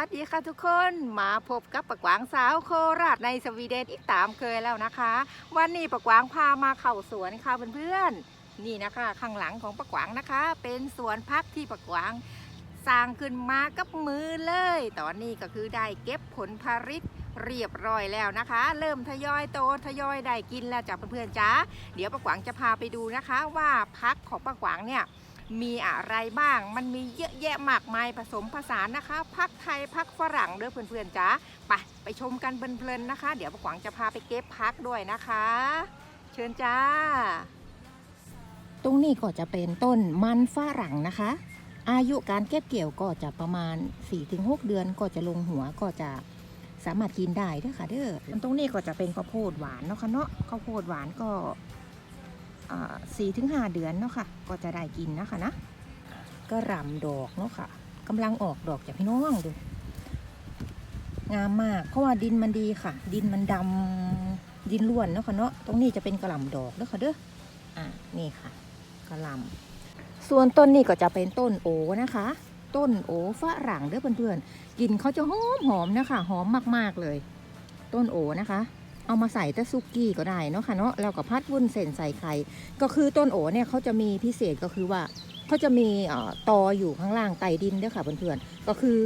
วัสดีค่ะทุกคนมาพบกับปะกวางสาวโคราชในสวีเดนอีกตามเคยแล้วนะคะ วันนี้ปะกวางพามาเข้าสวนค่ะเพื่อนๆนี่นะคะ ข้างหลังของปะกวางนะคะ เป็นสวนพักที่ปะกวางสร้างขึ้นมากับมือเลย ตอนนี้ก็คือได้เก็บผลผลิตเรียบร้อยแล้วนะคะ เริ่มทยอยโตทยอยได้กินแล้วจ้ะเพื่อนๆจ้าเดี๋ยวปะกวางจะพาไปดูนะคะ ว่าพักของปะกวางเนี่ย มีอะไรบ้าง มันมีเยอะแยะมากมายผสมผสานนะคะพักไทยพักฝรั่งเด้อเพื่อนๆจ้าไปไปชมกันเพลินๆนะคะ เดี๋ยวปะกวางจะพาไปเก็บพักด้วยนะคะ เชิญจ้า ตรงนี้ก็จะเป็นต้นมันฝรั่งนะคะ อายุการเก็บเกี่ยวก็จะประมาณ 4-6 เดือนก็จะลงหัวก็จะสามารถกินได้เด้อค่ะเด้อตรงนี้ก็จะเป็นข้าวโพดหวานเนาะค่ะเนาะข้าวโพดหวานก็ สี่ถึงห้าเดือนเนาะค่ะ ก็จะได้กินนะคะนะก็รำดอกเนาะค่ะกำลังออกดอกจากพี่น้องดูงามมากเพราะว่าดินมันดีค่ะ ดินมันดำดินล้วนเนาะค่ะเนาะตรงนี้จะเป็นกระหล่ำดอกเด้อค่ะเด้ออ่านี่ค่ะกระหล่ำส่วนต้นนี้ก็จะเป็นต้นโอนะคะ ต้นโอฝรั่งเด้อเพื่อนๆกลินเขาจะหอมหอมๆนะคะหอมมากๆเลย ต้นโอนะคะ เอามาใส่แต่ซุกี้ก็ได้เนาะค่ะเนาะแล้วก็พัดวุ้นเส้นใส่ไข่ก็คือต้นโอเนี่ยเขาจะมีพิเศษก็คือว่าเขาจะมีตออยู่ข้างล่างไตดินด้วยค่ะเพื่อนๆก็คือ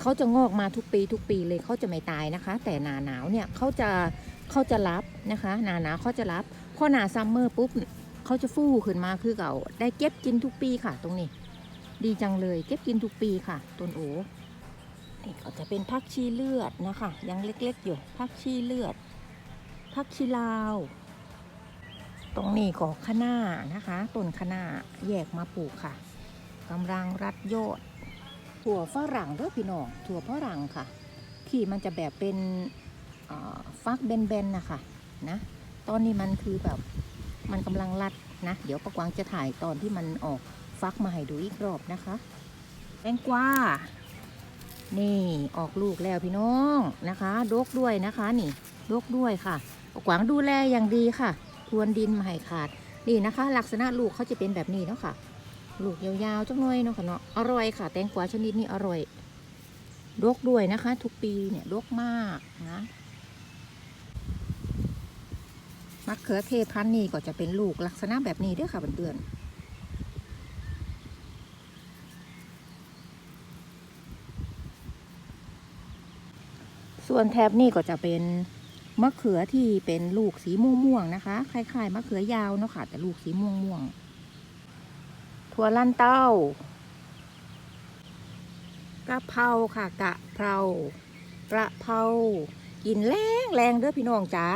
เขาจะงอกมาทุกปีทุกปีเลยเขาจะไม่ตายนะคะ แต่หนาหนาวเนี่ยเขาจะเขาจะรับนะคะหนาหนาวเขาจะรับพอหนาซัมเมอร์ปุ๊บเขาจะฟูขึ้นมาคือเก่าได้เก็บกินทุกปีค่ะ ตรงนี้ ดีจังเลยเก็บกินทุกปีค่ะต้นโอนี่ก็จะเป็นพักชีเลือดนะคะ ยังเล็กๆอยู่พักชีเลือด พักชีลาว ตรงนี้ก็คะน้านะคะ ต้นคะน้าแยกมาปลูกค่ะกำลังรัดยอดถั่วฝรั่งเด้อพี่น้องถั่วฝรั่งค่ะ ที่มันจะแบบเป็นฟักเบนๆนะคะนะ ตอนนี้มันคือแบบมันกำลังรัดนะ เดี๋ยวประกวางจะถ่ายตอนที่มันออกฟักมาให้ดูอีกรอบนะคะแตงกวานี่ออกลูกแล้วพี่น้องนะคะ ดกด้วยนะคะ นี่ ดกด้วยค่ะ กวางดูแลอย่างดีค่ะทวนดินมาให้ขาด นี่นะคะ ลักษณะลูกเขาจะเป็นแบบนี้เนาะค่ะ ลูกยาวๆจังเลยเนาะค่ะเนาะ อร่อยค่ะ แตงกวาชนิดนี้อร่อยดกด้วยนะคะ ทุกปีเนี่ยดกมากนะมะเขือเทศพันธุ์นี้ก็จะเป็นลูกลักษณะแบบนี้ด้วยค่ะเพื่อนๆส่วนแถบนี่ก็จะเป็น มะเขือที่เป็นลูกสีม่วงๆนะคะ คล้ายๆมะเขือยาวเนาะค่ะ แต่ลูกสีม่วงๆ ถั่วลันเต้ากะเพราค่ะ กะเพรากระเพรากินแรงแรงเด้อพี่น้องจ๋า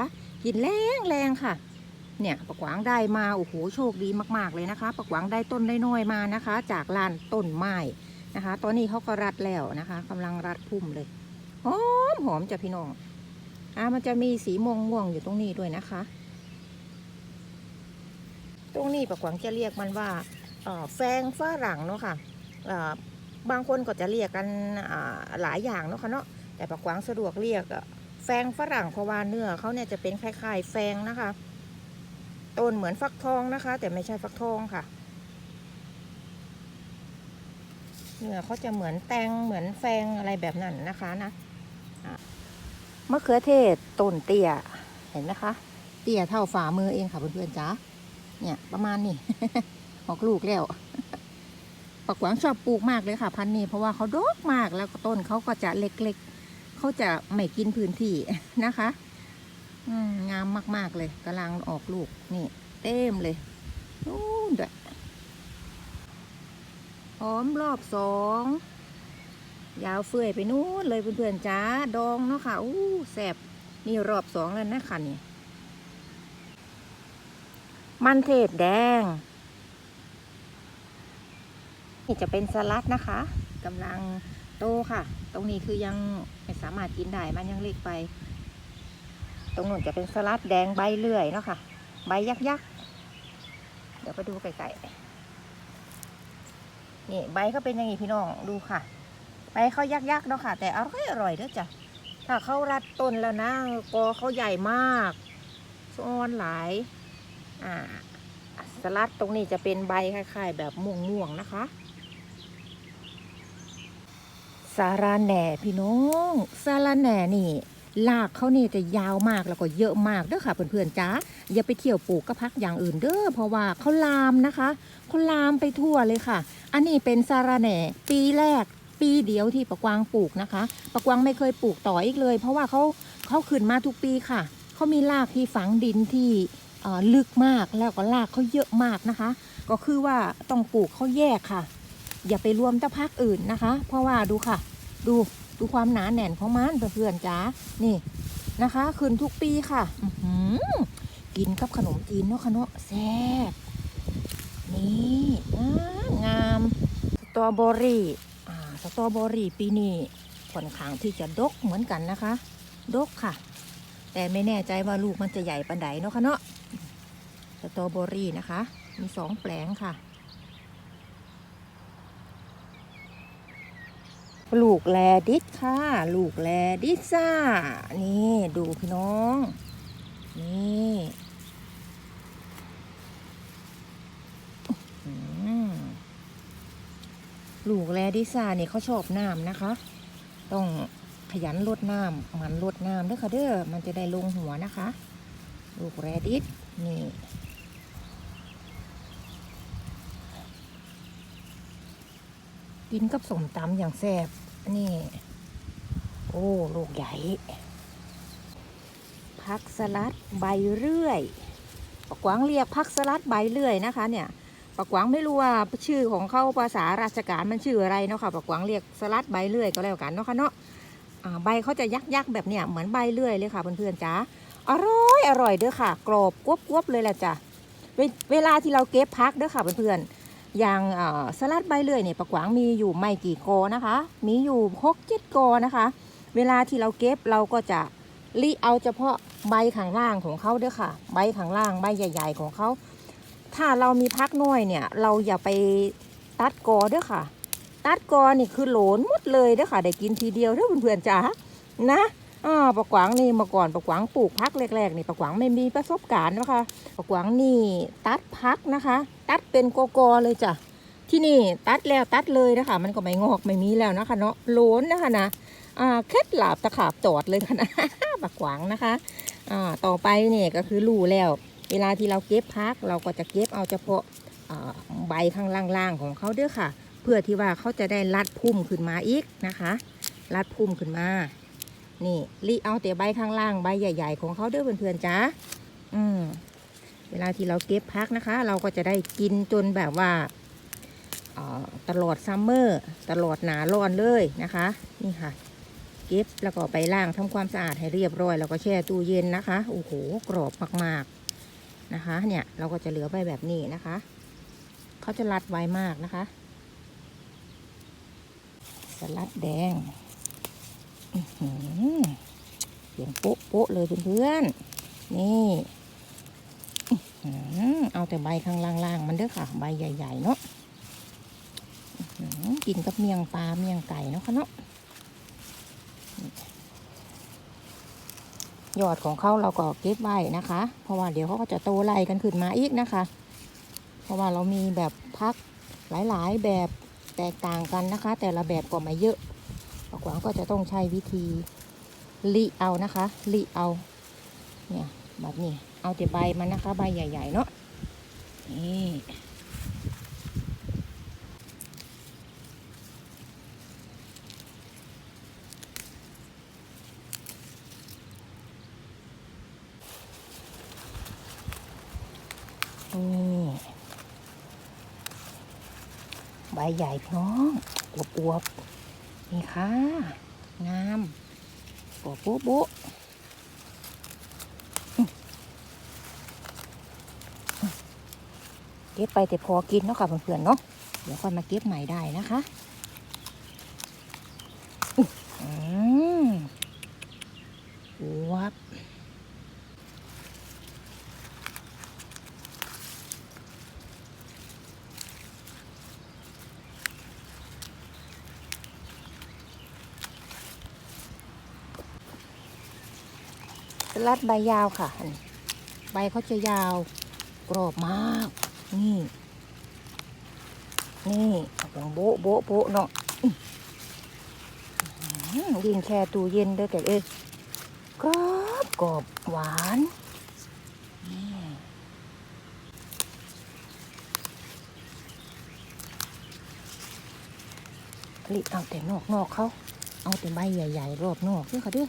กินแรงแรงค่ะ เนี่ยปะกวางได้มา โอ้โห โชคดีมาก ๆ เลยนะคะปะกวางได้ต้นได้น้อยมานะคะ จากลานต้นไม้นะคะ ตอนนี้เขาก็รัดแล้วนะคะกำลังรัดพุ่มเลย หอมหอมจ้ะพี่น้อง อ่ามันจะมีสีม่วงม่วงอยู่ตรงนี้ด้วยนะคะ ตรงนี้ปะกวางจะเรียกมันว่าแฟงฝรั่งเนาะค่ะเอ่อบางคนก็จะเรียกกันหลายอย่างเนาะค่ะเนาะแต่ปะกวางสะดวกเรียกแฟงฝรั่งเพราะว่าเนื้อเขาเนี่ยจะเป็นคล้ายๆแฟงนะคะต้นเหมือนฟักทองนะคะ แต่ไม่ใช่ฟักทองค่ะเนื้อเขาจะเหมือนแตงเหมือนแฟงอะไรแบบนั้นนะคะนะ มะเขือเทศต้นเตี้ย เห็นไหมคะ เตี้ยเท่าฝ่ามือเองค่ะเพื่อนๆจ้าเนี่ยประมาณนี้ออกลูกแล้วปักหวังชอบปลูกมากเลยค่ะ พันธุ์นี้เพราะว่าเขาดกมากแล้วก็ต้นเขาก็จะเล็กๆเขาจะไม่กินพื้นที่นะคะอืงามมากๆเลยกำลังออกลูกนี่ เต็มเลยนู่นด้วยหอมรอบสอง ยาวเฟื่อยไปนู้นเลยเพื่อนๆจ้าดองเนาะค่ะอู้แสบนี่รอบสองแล้วนะคะนี่มันเทศแดง นี่จะเป็นสลัดนะคะกำลังโตค่ะ ตรงนี้คือยังไม่สามารถกินได้มันยังเล็กไป ตรงนู้นจะเป็นสลัดแดงใบเลื่อยเนาะค่ะ ใบยักยักเดี๋ยวไปดูไกลๆนี่ใบเขาเป็นยังไงพี่น้องดูค่ะ ใบเขายักๆเนาะค่ะ แต่อร่อยอร่อยเด้อจ้ะถ้าเขารัดต้นแล้วนะกอเขาใหญ่มากซ้อนหลายอ่าสลัดตรงนี้จะเป็นใบคล้ายๆ แบบม่วงๆนะคะ สาราแหน่พี่น้องสาราแหน่นี่ลากเขานี่จะยาวมากแล้วก็เยอะมากเด้อค่ะเพื่อนๆจ้าอย่าไปเที่ยวปลูกก็พักอย่างอื่นเด้อเพราะว่าเขาลามนะคะเขาลามไปทั่วเลยค่ะ อันนี้เป็นสาราแหน่ปีแรก ปีเดียวที่ปะกวางปลูกนะคะปะกวางไม่เคยปลูกต่ออีกเลย เพราะว่าเขาเขาขึ้นมาทุกปีค่ะเขามีรากที่ฝังดินที่ลึกมากแล้วก็รากเขาเยอะมากนะคะ ก็คือว่าต้องปลูกเขาแยกค่ะ อย่าไปรวมตะพักอื่นนะคะ เพราะว่าดูค่ะ ดูดูความหนาแน่นของมันเพื่อนๆจ้านี่นะคะขึ้นทุกปีค่ะอืกินกับขนมจีนเนาะคะเนาะแซ่บนี่งามงามสตรอเบอรี่ ตรอเบอรี่ปีนี้ค่อนข้างที่จะดกเหมือนกันนะคะ ดกค่ะ แต่ไม่แน่ใจว่าลูกมันจะใหญ่ปานใดเนาะคะเนาะสตรอเบอรี่นะคะ มีสองแปลงค่ะลูกแลดิสค่ะ ลูกแลดิซ่า นี่ดูพี่น้อง นี่อื้อหือ ลูกแลดิซ่าเนี่ยเขาชอบน้ำนะคะ ต้องขยันลดน้ำมันลดน้ำเด้อค่ะเด้อมันจะได้ลงหัวนะคะ ลูกแรดิสนี่กินกับสมตำอย่างแซ่บนี่ โอ้ลูกใหญ่พักสลัดใบเรื่อยกวางเรียกพักสลัดใบเรื่อยนะคะเนี่ย ปะกวางไม่รู้ว่าชื่อของเขาภาษาราชการมันชื่ออะไรเนาะค่ะปะกวางเรียกสลัดใบเรื่อยก็แล้วกันเนาะค่ะเนาะใบเขาจะยักยักๆแบบเนี้ยเหมือนใบเรื่อยเลยค่ะเพื่อนๆจ้าอร่อยอร่อยเด้อค่ะ กรอบกวบกวบๆเลยแหละจ้ะเวลาที่เราเก็บพักเด้อค่ะเพื่อนๆอย่างสลัดใบเลื่อยเนี่ยปะกวางมีอยู่ไม่กี่กอนะคะ มีอยู่หกเจ็ดกอนะคะ เวลาที่เราเก็บเราก็จะรีเอาเฉพาะใบข้างล่างของเขาเด้อค่ะ ใบข้างล่างใบใหญ่ ๆ ของเขา ถ้าเรามีพักน้อยเนี่ย เราอย่าไปตัดกอเด้อค่ะ ตัดกอนี่คือโหลนหมดเลยเด้อค่ะ ได้กินทีเดียวเด้อเพื่อนๆจ๋านะอ่าปะกวางนี่เมื่อก่อนปะกวางปลูกพักแรกๆนี่ปะกวางไม่มีประสบการณ์นะคะปะกวางนี่ตัดพักนะคะ ตัดเป็นกอกอๆเลยจ้ะที่นี่ตัดแล้วตัดเลยนะคะมันก็ไม่งอกไม่มีแล้วนะคะเนาะโหลนนะคะนะอ่าเคล็ดลับตะขาบตอดเลยค่ะนะปะกวางนะคะอ่าต่อไปเนี่ยก็คือรูแล้ว เวลาที่เราเก็บพักเราก็จะเก็บเอาเฉพาะใบข้างล่างๆของเขาเด้อค่ะ เพื่อที่ว่าเขาจะได้รัดพุ่มขึ้นมาอีกนะคะ รัดพุ่มขึ้นมา นี่รีเอาแต่ใบข้างล่างใบใหญ่ ๆ ของเขาเด้อเพื่อนๆจ้าอืมเวลาที่เราเก็บพักนะคะ เราก็จะได้กินจนแบบว่าตลอดซัมเมอร์ตลอดหนาร้อนเลยนะคะ นี่ค่ะ เก็บแล้วก็ไปล้างทำความสะอาดให้เรียบร้อย แล้วก็แช่ตู้เย็นนะคะโอ้โหกรอบมาก นะคะ เนี่ยเราก็จะเหลือไว้แบบนี้นะคะ เขาจะรัดไวมากนะคะ สลัดแดงเสียงโป๊ะโป๊ะเลยเพื่อนๆ นี่เอาแต่ใบข้างล่างๆ มันเด้อค่ะ ใบใหญ่ ๆ เนาะกินกับเมียงปลาเมียงไก่เนาะค่ะเนาะ ยอดของเขาเราก็เก็บไว้นะคะ เพราะว่าเดี๋ยวเขาก็จะโตไล่กันขึ้นมาอีกนะคะ เพราะว่าเรามีแบบพักหลายๆแบบแตกต่างกันนะคะ แต่ละแบบก็ไม่เยอะปกวางก็จะต้องใช้วิธีลิเอานะคะลิเอาเนี่ยแบบนี้เอาแต่ใบมันนะคะ ใบใหญ่ ๆ เนาะนี่ ใบใหญ่พี่น้องอวบอวบๆนี่ค่ะ งามโป๊ะโป๊ะโป๊ะเก็บไปแต่พอกินเนาะค่ะเพื่อนๆเนาะเดี๋ยวค่อยมาเก็บใหม่ได้นะคะอื้ออืมวับ สลัดใบยาวค่ะ ใบเขาจะยาวกรอบมาก นี่ นี่เอาเป็นโบ๊ะโบ๊ะโบ๊ะเนาะยิงแช่ตู้เย็นเด้อแต่เอ้ยกรอบกรอบหวานนี่ผลิตเอาแต่นอกนอกเขา เอาแต่ใบใหญ่ ๆ รอบนอกด้วยค่ะเด้วย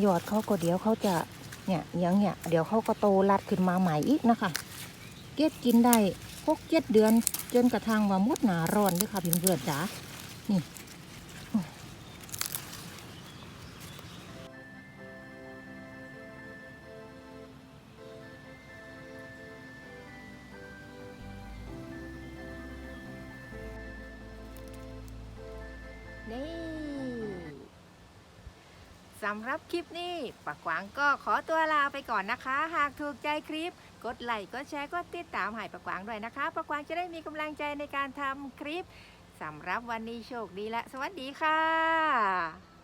หยอดเขาก็เดี๋ยวเขาจะเนี่ยย่างเนี่ยเดี๋ยวเขาก็โตรัดขึ้นมาใหม่อีกนะคะ เก็บกินได้หกเจ็ดเดือนจนกระทั่งว่ามุดหนาร้อนด้วยค่ะเพื่อนๆจ๋านี่นี่ สำหรับคลิปนี้ปักหวางก็ขอตัวลาไปก่อนนะคะ หากถูกใจคลิป กดไลค์กดแชร์กดติดตามให้ปักหวางด้วยนะคะปักหวางจะได้มีกำลังใจในการทำคลิปสำหรับวันนี้โชคดีและสวัสดีค่ะ